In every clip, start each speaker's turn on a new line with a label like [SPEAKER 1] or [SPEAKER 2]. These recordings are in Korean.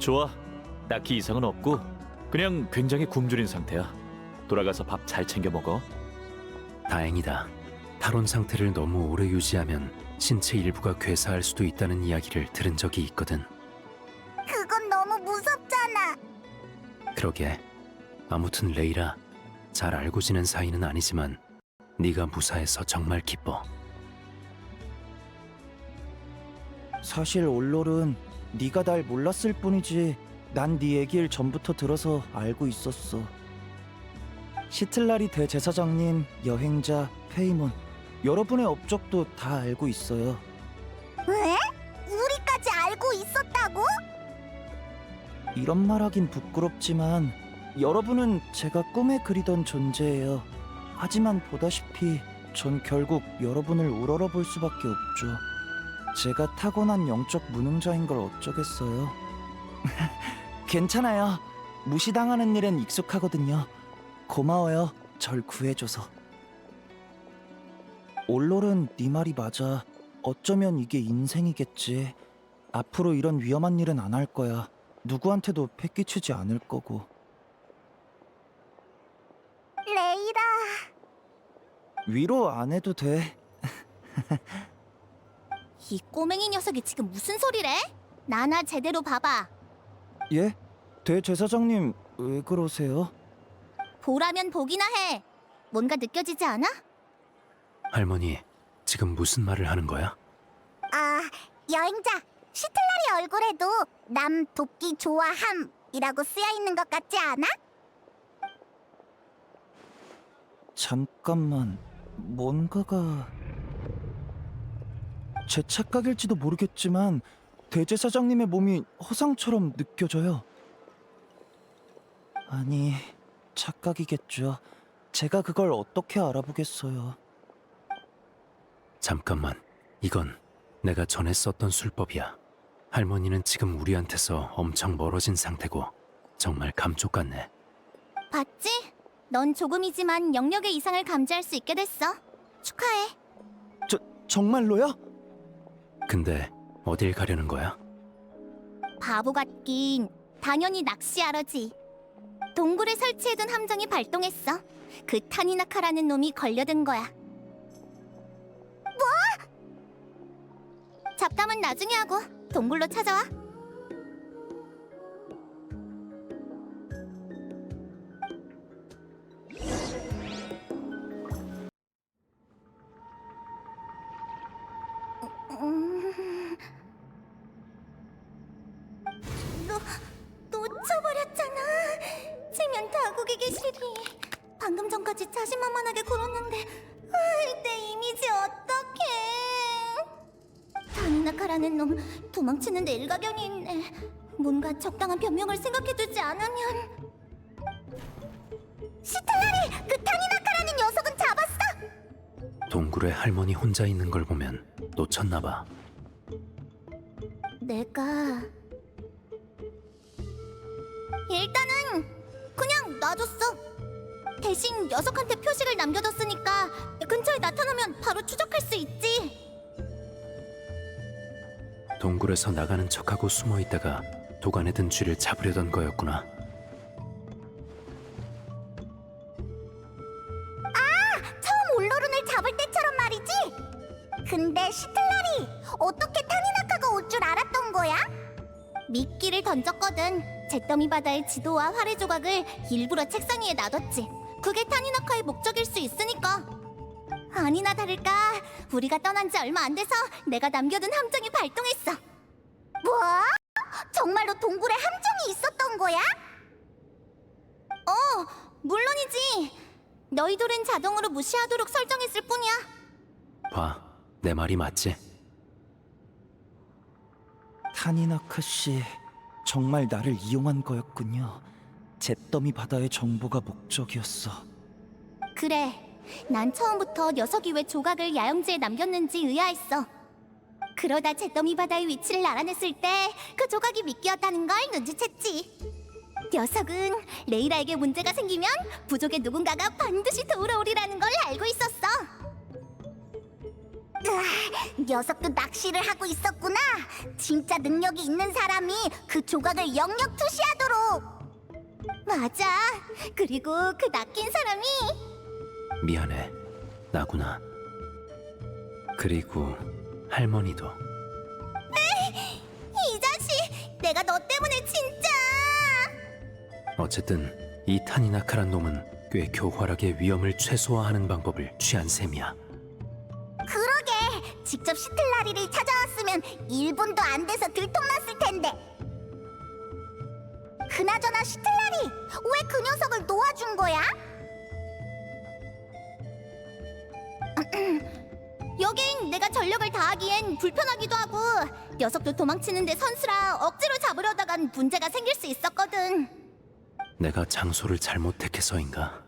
[SPEAKER 1] 좋아. 딱히 이상은 없고 그냥 굉장히 굶주린 상태야. 돌아가서 밥 잘 챙겨 먹어.
[SPEAKER 2] 다행이다. 탈원 상태를 너무 오래 유지하면 신체 일부가 괴사할 수도 있다는 이야기를 들은 적이 있거든.
[SPEAKER 3] 그건 너무 무섭잖아.
[SPEAKER 2] 그러게. 아무튼 레이라, 잘 알고 지낸 사이는 아니지만 네가 무사해서 정말 기뻐.
[SPEAKER 4] 사실 올롤은 네가 날 몰랐을 뿐이지 난 네 얘기를 전부터 들어서 알고 있었어. 시틀라리 대제사장님, 여행자, 페이몬 여러분의 업적도 다 알고 있어요.
[SPEAKER 3] 왜? 우리까지 알고 있었다고?
[SPEAKER 4] 이런 말하긴 부끄럽지만 여러분은 제가 꿈에 그리던 존재예요. 하지만 보다시피 전 결국 여러분을 우러러 볼 수밖에 없죠. 제가 타고난 영적 무능자인 걸 어쩌겠어요. 괜찮아요. 무시당하는 일엔 익숙하거든요. 고마워요. 절 구해줘서. 올롤은 네 말이 맞아. 어쩌면 이게 인생이겠지. 앞으로 이런 위험한 일은 안 할 거야. 누구한테도 패끼치지 않을 거고.
[SPEAKER 3] 레이라.
[SPEAKER 4] 위로 안 해도 돼.
[SPEAKER 3] 이 꼬맹이 녀석이 지금 무슨 소리래? 나나 제대로 봐봐.
[SPEAKER 4] 예? 대제사장님 왜 그러세요?
[SPEAKER 3] 보라면 보기나 해. 뭔가 느껴지지 않아?
[SPEAKER 2] 할머니, 지금 무슨 말을 하는 거야?
[SPEAKER 3] 아, 여행자. 시틀라리 얼굴에도 남 돕기 좋아함이라고 쓰여 있는 것 같지 않아?
[SPEAKER 4] 잠깐만. 뭔가가 제 착각일지도 모르겠지만 대제사장님의 몸이 허상처럼 느껴져요. 아니, 착각이겠죠. 제가 그걸 어떻게 알아보겠어요.
[SPEAKER 2] 잠깐만, 이건 내가 전에 썼던 술법이야. 할머니는 지금 우리한테서 엄청 멀어진 상태고 정말 감쪽 같네.
[SPEAKER 3] 봤지? 넌 조금이지만 영역의 이상을 감지할 수 있게 됐어. 축하해.
[SPEAKER 4] 저 정말로요?
[SPEAKER 2] 근데 어딜 가려는 거야?
[SPEAKER 3] 바보 같긴 당연히 낚시하러지. 동굴에 설치해둔 함정이 발동했어. 그 타니나카라는 놈이 걸려든 거야. 뭐? 잡담은 나중에 하고 동굴로 찾아와. 체면 다국이 계시리. 방금 전까지 자신만만하게 굴었는데 아, 내 이미지 어떡해. 다니나카라는 놈 도망치는 데 일가견이 있네. 뭔가 적당한 변명을 생각해두지 않으면 시틀라리! 그 타니나카라는 녀석은 잡았어!
[SPEAKER 2] 동굴에 할머니 혼자 있는 걸 보면 놓쳤나 봐.
[SPEAKER 3] 내가 일단은 그냥 놔줬어. 대신 녀석한테 표식을 남겨뒀으니까 근처에 나타나면 바로 추적할 수 있지.
[SPEAKER 2] 동굴에서 나가는 척하고 숨어 있다가 도간에 든 쥐를 잡으려던 거였구나.
[SPEAKER 3] 처음 올로룬을 잡을 때처럼 말이지. 근데 시틀라리 어떻게 타니나카가 올 줄 알았던 거야? 미끼를 던졌거든. 잿더미 바다의 지도와 활의 조각을 일부러 책상 위에 놔뒀지. 그게 타니나카의 목적일 수 있으니까. 아니나 다를까 우리가 떠난 지 얼마 안 돼서 내가 남겨둔 함정이 발동했어. 뭐? 정말로 동굴에 함정이 있었던 거야? 어, 물론이지. 너희들은 자동으로 무시하도록 설정했을 뿐이야.
[SPEAKER 2] 봐, 내 말이 맞지?
[SPEAKER 4] 타니나카 씨 정말 나를 이용한 거였군요. 잿더미 바다의 정보가 목적이었어.
[SPEAKER 3] 그래. 난 처음부터 녀석이 왜 조각을 야영지에 남겼는지 의아했어. 그러다 잿더미 바다의 위치를 알아냈을 때 그 조각이 미끼였다는 걸 눈치챘지. 녀석은 레이라에게 문제가 생기면 부족의 누군가가 반드시 도우러 오리라는 걸 알고 있었어. 녀석도 낚시를 하고 있었구나. 진짜 능력이 있는 사람이 그 조각을 영역 투시하도록. 맞아. 그리고 그 낚인 사람이
[SPEAKER 2] 미안해. 나구나. 그리고 할머니도
[SPEAKER 3] 이 자식. 내가 너 때문에 진짜.
[SPEAKER 2] 어쨌든 이 타니나카란 놈은 꽤 교활하게 위험을 최소화하는 방법을 취한 셈이야.
[SPEAKER 3] 직접 시틀라리를 찾아왔으면 1분도 안 돼서 들통났을 텐데. 그나저나 시틀라리, 왜 그 녀석을 놓아준 거야? 여긴 내가 전력을 다하기엔 불편하기도 하고 녀석도 도망치는데 선수라 억지로 잡으려다간 문제가 생길 수 있었거든.
[SPEAKER 2] 내가 장소를 잘못 택해서인가?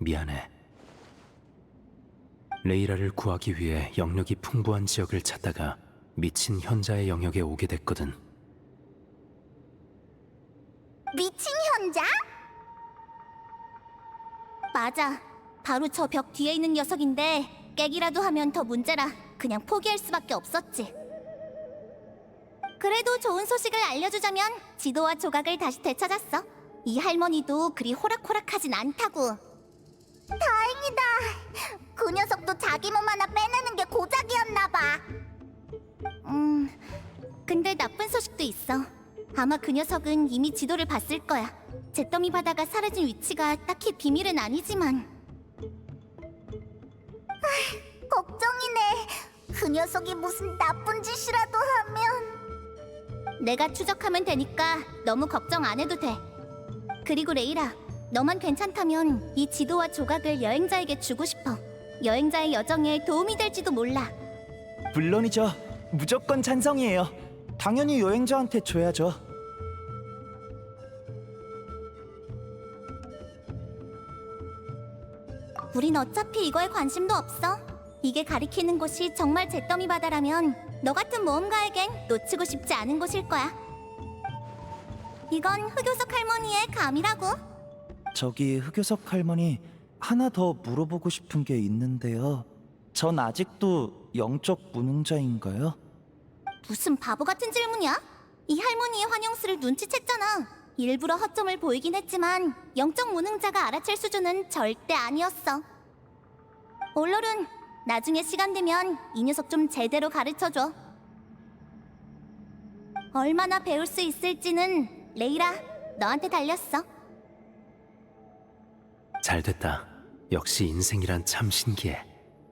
[SPEAKER 2] 미안해. 레이라를 구하기 위해 영역이 풍부한 지역을 찾다가 미친 현자의 영역에 오게 됐거든.
[SPEAKER 3] 미친 현자? 맞아. 바로 저 벽 뒤에 있는 녀석인데 깨기라도 하면 더 문제라 그냥 포기할 수밖에 없었지. 그래도 좋은 소식을 알려주자면 지도와 조각을 다시 되찾았어. 이 할머니도 그리 호락호락하진 않다고. 다행이다. 그 녀석도 자기 몸 하나 빼내는 게 고작이었나 봐. 음, 근데 나쁜 소식도 있어. 아마 그 녀석은 이미 지도를 봤을 거야. 잿더미 바다가 사라진 위치가 딱히 비밀은 아니지만. 아, 걱정이네. 그 녀석이 무슨 나쁜 짓이라도 하면. 내가 추적하면 되니까 너무 걱정 안 해도 돼. 그리고 레이라, 너만 괜찮다면 이 지도와 조각을 여행자에게 주고 싶어. 여행자의 여정에 도움이 될지도 몰라.
[SPEAKER 4] 물론이죠. 무조건 찬성이에요. 당연히 여행자한테 줘야죠.
[SPEAKER 3] 우린 어차피 이거에 관심도 없어. 이게 가리키는 곳이 정말 잿더미 바다라면 너 같은 모험가에겐 놓치고 싶지 않은 곳일 거야. 이건 흑요석 할머니의 감이라고.
[SPEAKER 4] 저기 흑요석 할머니 하나 더 물어보고 싶은 게 있는데요. 전 아직도 영적 무능자인가요?
[SPEAKER 3] 무슨 바보 같은 질문이야? 이 할머니의 환영수를 눈치챘잖아. 일부러 허점을 보이긴 했지만 영적 무능자가 알아챌 수준은 절대 아니었어. 올롤은 나중에 시간 되면 이 녀석 좀 제대로 가르쳐줘. 얼마나 배울 수 있을지는 레이라 너한테 달렸어.
[SPEAKER 2] 잘 됐다. 역시 인생이란 참 신기해.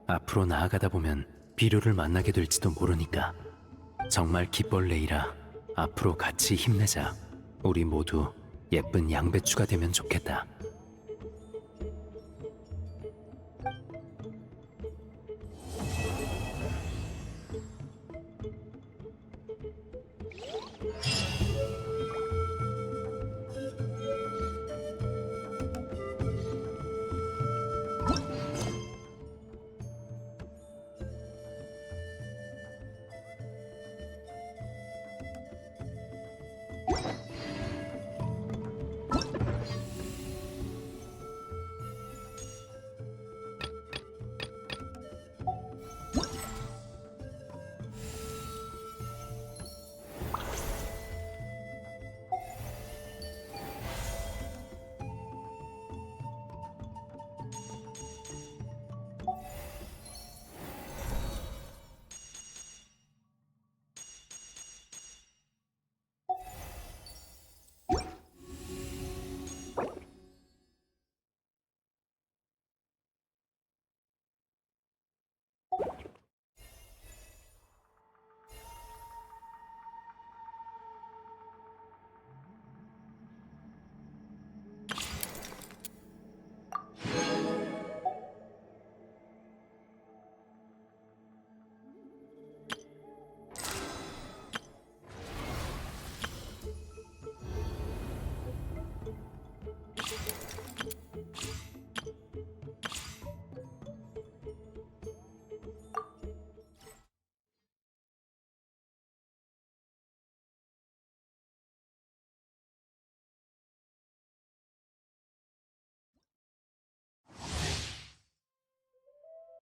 [SPEAKER 2] 앞으로 나아가다 보면 비료를 만나게 될지도 모르니까. 정말 기뻐 레이라. 앞으로 같이 힘내자. 우리 모두 예쁜 양배추가 되면 좋겠다.